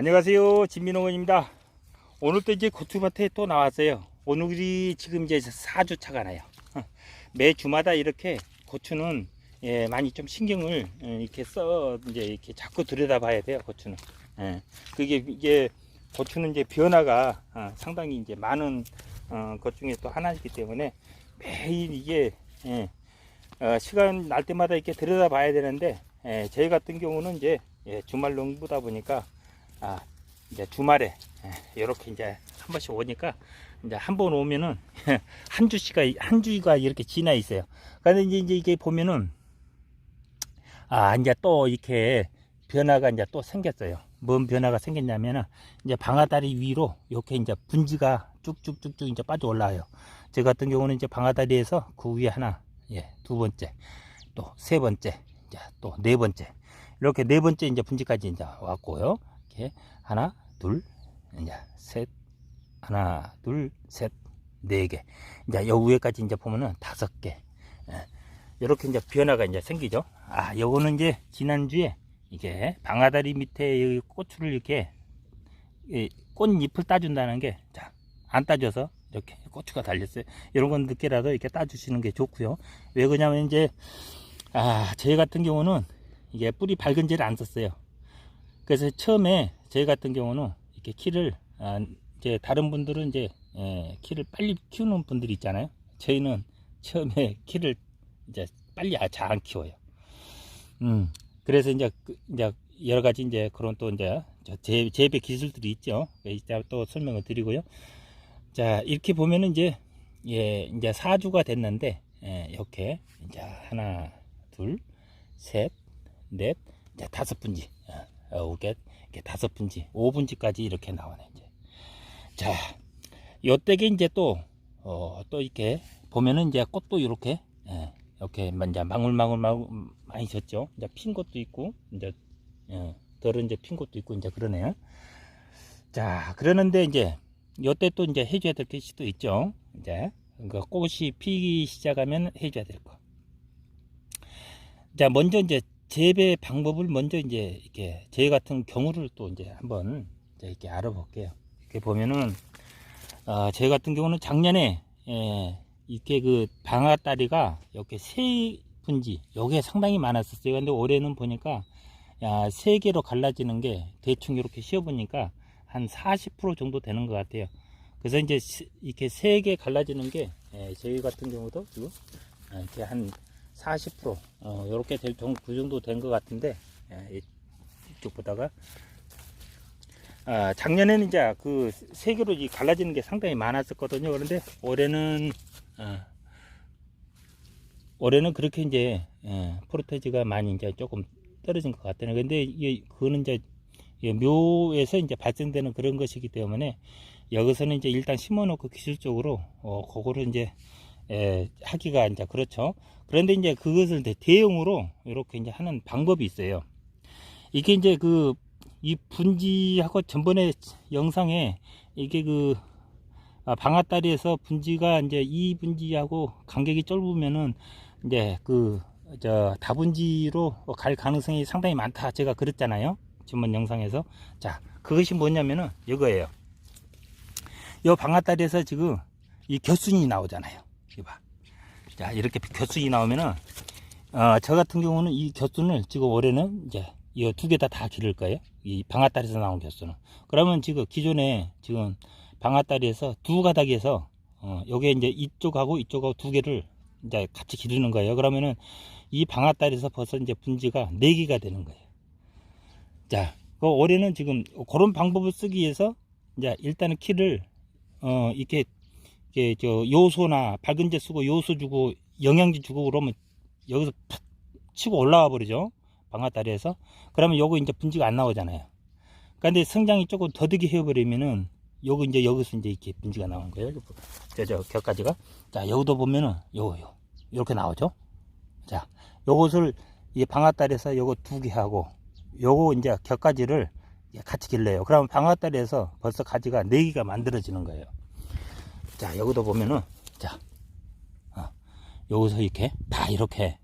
안녕하세요. 진민홍원입니다. 오늘 또 이제 고추밭에 또 나왔어요. 오늘이 지금 이제 4주차가 나요. 어, 매 주마다 이렇게 고추는 예, 많이 좀 신경을 어, 이렇게 써 이제 이렇게 자꾸 들여다봐야 돼요. 고추는. 예, 그게 이게 고추는 이제 변화가 어, 상당히 이제 많은 어, 것 중에 또 하나이기 때문에 매일 이게 예, 어, 시간 날 때마다 이렇게 들여다봐야 되는데 예, 저희 같은 경우는 이제 예, 주말 농부다 보니까 아, 이제 주말에 이렇게 이제 한 번씩 오니까 이제 한 번 오면은 한 주씨가 한 주가 이렇게 지나 있어요. 그런데 이제, 이제 이게 보면은 아 이제 또 이렇게 변화가 이제 또 생겼어요. 뭔 변화가 생겼냐면은 이제 방아다리 위로 이렇게 이제 분지가 쭉쭉쭉쭉 이제 빠져 올라와요. 저 같은 경우는 이제 방아다리에서 그 위에 하나, 예, 두 번째, 또 세 번째, 이제 또 네 번째, 이렇게 네 번째 이제 분지까지 이제 왔고요. 이렇게 하나, 둘, 이제 셋, 하나, 둘, 셋, 네 개. 이제 요 위에까지 이제 보면은 다섯 개. 예. 이렇게 이제 변화가 이제 생기죠. 아, 요거는 이제 지난주에 이게 방아다리 밑에 이 고추를 이렇게 이 꽃잎을 따준다는 게, 자, 안 따줘서 이렇게 고추가 달렸어요. 이런 건 늦게라도 이렇게 따주시는 게 좋고요. 왜 그러냐면 이제, 아, 저희 같은 경우는 이게 뿌리 밝은 지를 안 썼어요. 그래서 처음에 저희 같은 경우는 이렇게 키를 아, 이제 다른 분들은 이제 예, 키를 빨리 키우는 분들이 있잖아요. 저희는 처음에 키를 이제 빨리 잘 안 키워요. 음, 그래서 이제 그- 이제 여러 가지 이제 그런 또 이제 재배 기술들이 있죠. 이따 또 설명을 드리고요. 자 이렇게 보면은 이제 예 이제 4주가 됐는데 예, 이렇게 이제 하나 둘 셋 넷 이제 다섯 분지 어, 이게 이렇게 다섯 분지, 오 분지까지 이렇게 나오네 이제. 자, 요때게 이제 또, 어, 또 이렇게 보면은 이제 꽃도 이렇게, 예, 이렇게 이제 망울망울 망울 많이 졌죠. 이제 핀 것도 있고, 이제, 예, 덜은 이제 핀 것도 있고, 이제 그러네요. 자, 그러는데 이제, 요때 또 이제 해줘야 될 것이 또 있죠. 이제, 그 꽃이 피기 시작하면 해줘야 될 거. 자, 먼저 이제 재배 방법을 먼저 이제 이렇게 제 같은 경우를 또 이제 한번 이제 이렇게 알아볼게요. 이렇게 보면은 어, 제 같은 경우는 작년에 예, 이렇게 그 방아다리가 이렇게 세 분지 요게 상당히 많았었어요. 근데 올해는 보니까 야, 세 개로 갈라지는 게 대충 이렇게 씌워 보니까 한 40% 정도 되는 것 같아요. 그래서 이제 시- 이렇게 세 개 갈라지는 게 예, 저희 같은 경우도 지금 아, 이렇게 한 40% 어, 이렇게 될 그 정도 된 것 같은데 예, 이- 이쪽보다가 아, 작년에는 이제 그 세 개로 이 갈라지는 게 상당히 많았었거든요. 그런데 올해는 아, 올해는 그렇게 이제 예, 프로테지가 많이 이제 조금 떨어진 것 같아요. 근데 이게 그거는 이제 이 묘에서 이제 발생되는 그런 것이기 때문에 여기서는 이제 일단 심어놓고 기술적으로 어 그거를 이제 예, 하기가 이제 그렇죠. 그런데 이제 그것을 대용으로 이렇게 이제 하는 방법이 있어요. 이게 이제 그 이 분지하고 전번에 영상에 이게 그 아, 방아다리에서 분지가 이제 이 분지하고 간격이 좁으면은 이제 그 저 다분지로 갈 가능성이 상당히 많다. 제가 그랬잖아요. 전번 영상에서. 자 그것이 뭐냐면은 이거예요. 이 방아다리에서 지금 이 겨순이 나오잖아요. 이 봐 자 이렇게 겨순이 나오면은 어, 저 같은 경우는 이 겨순을 지금 올해는 이제 이 두 개 다 다 기를 거예요 이 방아다리에서 나온 겨순은 그러면 지금 기존에 지금 방아다리에서 두 가닥에서 어, 요게 이제 이쪽하고 이쪽하고 두 개를 이제 같이 기르는 거예요. 그러면은 이 방아다리에서 벌써 이제 분지가 네 개가 되는 거예요. 자, 그 올해는 지금 그런 방법을 쓰기 위해서 이제 일단은 키를 어 이렇게 이렇게 저 요소나 밝은제 쓰고 요소 주고 영양제 주고 그러면 여기서 푹 치고 올라와 버리죠. 방아다리에서. 그러면 요거 이제 분지가 안 나오잖아요. 근데 성장이 조금 더디게 해버리면은 요거 이제 여기서 이제 이렇게 분지가 나오는 거예요. 저저 격까지가. 자 여기도 보면은 요거 요 이렇게 나오죠. 자 요것을 이 방아다리에서 요거 두 개 하고 요거 이제 이제 같이 길러요. 그러면 방아다리에서 벌써 가지가 네 개가 만들어지는 거예요. 자 여기도 보면은 자 어, 여기서 이렇게 다 이렇게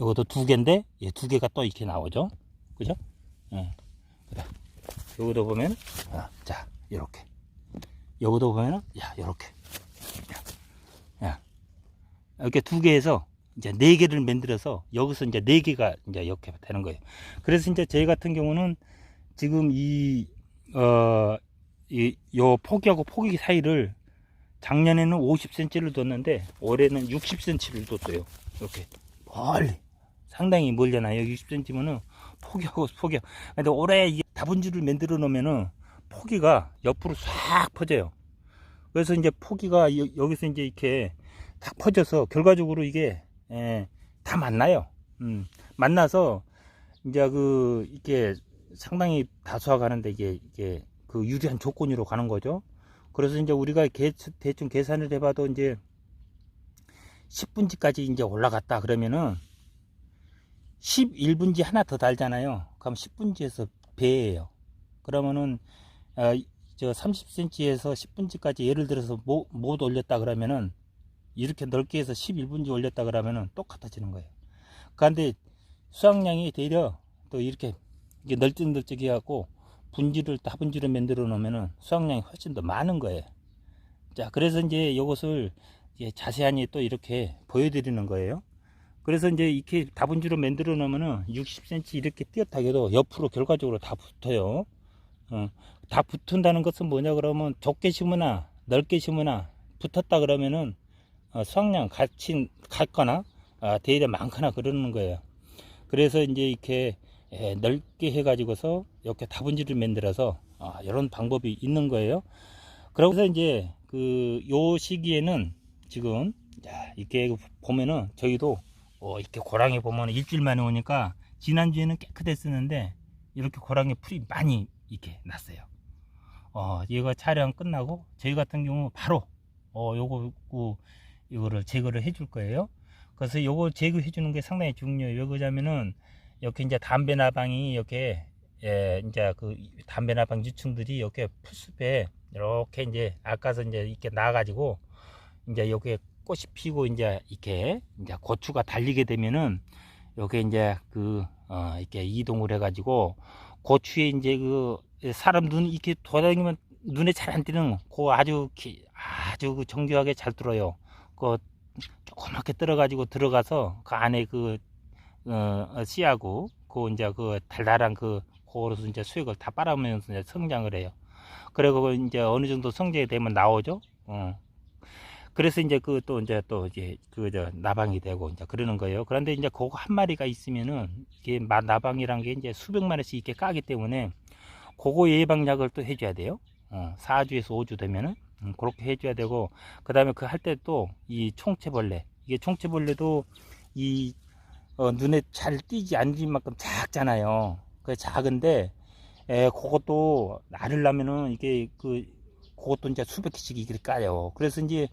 요것도 두 개인데 예, 두 개가 또 이렇게 나오죠. 그죠? 예. 여기도 보면 아, 자 이렇게 여기도 보면은 야 이렇게 야, 야. 이렇게 두 개에서 이제 네 개를 만들어서 여기서 이제 네 개가 이제 이렇게 되는 거예요. 그래서 이제 저희 같은 경우는 지금 이, 어, 이, 요 포기하고 포기 사이를 작년에는 50cm를 뒀는데 올해는 60cm를 뒀어요. 이렇게 멀리. 상당히 멀잖아요. 60cm면은 포기하고 포기. 근데 올해 이 다분지를 만들어 놓으면은 포기가 옆으로 싹 퍼져요. 그래서 이제 포기가 여- 여기서 이제 이렇게 딱 퍼져서 결과적으로 이게 예, 다 만나요. 음, 만나서 이제 그 이게 상당히 다수화 가는데 이게 이게 그 유리한 조건으로 가는 거죠. 그래서 이제 우리가 개, 대충 계산을 해봐도 이제 10분지까지 이제 올라갔다 그러면은 11분지 하나 더 달잖아요. 그럼 10분지에서 배예요. 그러면은 어, 저 30cm에서 10분지까지 예를 들어서 못, 못 올렸다 그러면은 이렇게 넓게 해서 11분지 올렸다 그러면은 똑같아지는 거예요. 그런데 수확량이 되려 또 이렇게 이게 널찍널찍해 갖고 분지를 다분지를 만들어 놓으면은 수확량이 훨씬 더 많은 거예요. 자, 그래서 이제 이것을 이제 자세하게 또 이렇게 보여드리는 거예요. 그래서 이제 이렇게 다분지로 만들어 놓으면은 60cm 이렇게 띄었다해도 옆으로 결과적으로 다 붙어요. 어, 다 붙은다는 것은 뭐냐 그러면 좁게 심으나 넓게 심으나 붙었다 그러면은 어, 수확량 같이 같거나 아, 대략 많거나 그러는 거예요. 그래서 이제 이렇게 예, 넓게 해가지고서 이렇게 다분지를 만들어서 아, 이런 방법이 있는 거예요. 그래서 이제 그 요 시기에는 지금 야, 이렇게 보면은 저희도 어, 이렇게 고랑이 보면 일주일 만에 오니까 지난주에는 깨끗했었는데 이렇게 고랑이 풀이 많이 이렇게 났어요. 어, 얘가 촬영 끝나고 저희 같은 경우 바로 어, 요거 그, 이거를 제거를 해줄 거예요. 그래서 요거 제거해 주는 게 상당히 중요해요. 왜 그러냐면은 이렇게 이제 담배 나방이 이렇게 예, 이제 그 담배 나방 유충들이 이렇게 풀숲에 이렇게 이제 아까서 이제 이렇게 나가지고 이제 여기에 꽃이 피고 이제 이렇게 이제 고추가 달리게 되면은 여기 이제 그 어, 이렇게 이동을 해가지고 고추에 이제 그 사람 눈 이렇게 돌아다니면 눈에 잘 안 띄는 그 아주 기, 아주 그 정교하게 잘 들어요. 그 조그맣게 들어가지고 들어가서 그 안에 그 어, 씨하고 그 이제 그 달달한 그 그거로서 이제 수액을 다 빨아면서 이제 성장을 해요. 그리고 이제 어느 정도 성장이 되면 나오죠. 어. 그래서 이제 그 또 이제 또 이제 그 저 나방이 되고 이제 그러는 거예요. 그런데 이제 그거 한 마리가 있으면은 이게 마- 나방이란 게 이제 수백만 원씩 이렇게 까기 때문에 그거 예방약을 또 해줘야 돼요. 어, 4주에서 5주 되면은 음, 그렇게 해줘야 되고 그 다음에 그 할 때 또 이 총체벌레 이게 총체벌레도 이 어, 눈에 잘 띄지 않을 만큼 작잖아요. 그 작은데 에, 그것도 나르려면은 이게 그 그것도 이제 수백 개씩 이렇게 까요. 그래서 이제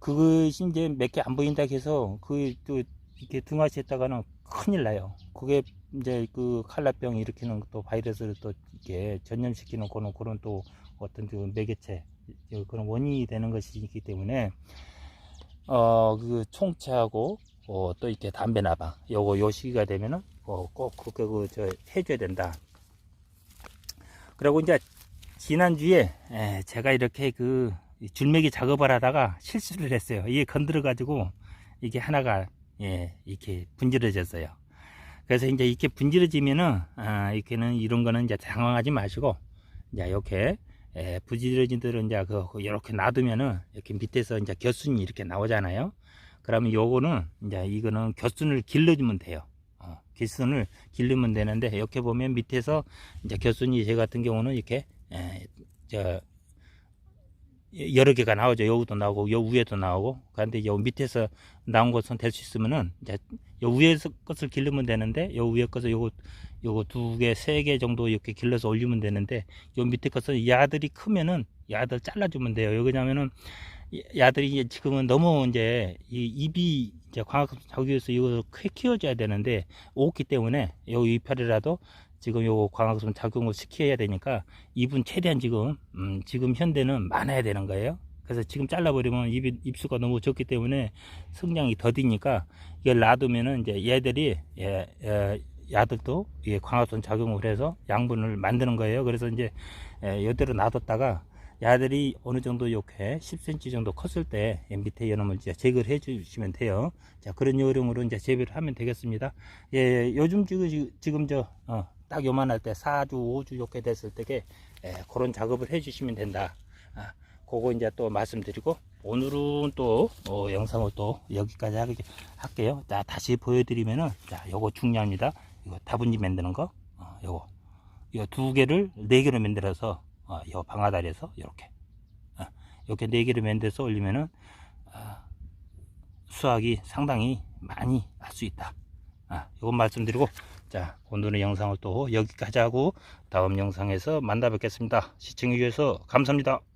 그것이 이제 몇 개 안 보인다 해서 그 또 이렇게 등하시했다가는 큰일 나요. 그게 이제 그 칼라병 일으키는 또 바이러스를 또 이렇게 전염시키는 그런 그런 또 어떤 그 매개체 그런 원인이 되는 것이기 때문에 어 그 총체하고 어, 또 이렇게 담배 나방 요거 요 시기가 되면은 어, 꼭 그거 그저 해줘야 된다. 그리고 이제 지난주에 에, 제가 이렇게 그 줄매기 작업을 하다가 실수를 했어요. 이게 건드려 가지고 이게 하나가 예, 이렇게 분질러졌어요. 그래서 이제 이렇게 분질러지면은 아, 이렇게는 이런 거는 이제 당황하지 마시고 이제 이렇게 예, 부지러진 들은 이제 그 이렇게 놔두면은 이렇게 밑에서 이제 겨순이 이렇게 나오잖아요. 그러면 요거는 이제 이거는 겨순을 길러주면 돼요. 어, 겨순을 길르면 되는데 이렇게 보면 밑에서 이제 겨순이 제 같은 경우는 이렇게 에, 저 여러 개가 나오죠. 여기도 나오고 요 위에도 나오고. 그런데 요 밑에서 나온 것은 될 수 있으면은 이제 요 위에 것을 길르면 되는데 요 위에 것을 요거 요거 두 개, 세 개 정도 이렇게 길러서 올리면 되는데 요 밑에 것은 야들이 크면은 야들 잘라주면 돼요. 왜 그러냐면은 야들이 지금은 너무 이제 이 입이 이제 광학 자기에서 이걸 크게 키워줘야 되는데 없기 때문에 요 이파리라도 지금 요 광학성 작용을 시켜야 되니까 입은 최대한 지금 음, 지금 현대는 많아야 되는 거예요. 그래서 지금 잘라버리면 입 입수가 너무 적기 때문에 성장이 더디니까 이걸 놔두면은 이제 얘들이 예, 예, 야들도 이게 광합성 작용을 해서 양분을 만드는 거예요. 그래서 이제 에, 이대로 놔뒀다가 야들이 어느 정도 이렇게 10cm 정도 컸을 때 밑에 연음을 이제 제거를 해 주시면 돼요. 자, 그런 요령으로 이제 재배를 하면 되겠습니다. 예, 요즘 지금, 지금 저, 어, 딱 요만할 때 4주, 5주 이렇게 됐을 때게 예, 그런 작업을 해 주시면 된다. 아, 그거 이제 또 말씀드리고 오늘은 또 어, 영상을 또 여기까지 하게 할게요. 자, 다시 보여드리면은 자, 요거 중요합니다. 이거 다분지 만드는 거, 어, 요거 이거 두 개를 네 개로 만들어서 어, 요 방아다리에서 이렇게 어, 이렇게 네 개를 만들어서 올리면은 어, 수확이 상당히 많이 할 수 있다. 아, 이건 말씀드리고 자 오늘의 영상을 또 여기까지 하고 다음 영상에서 만나 뵙겠습니다. 시청해 주셔서 감사합니다.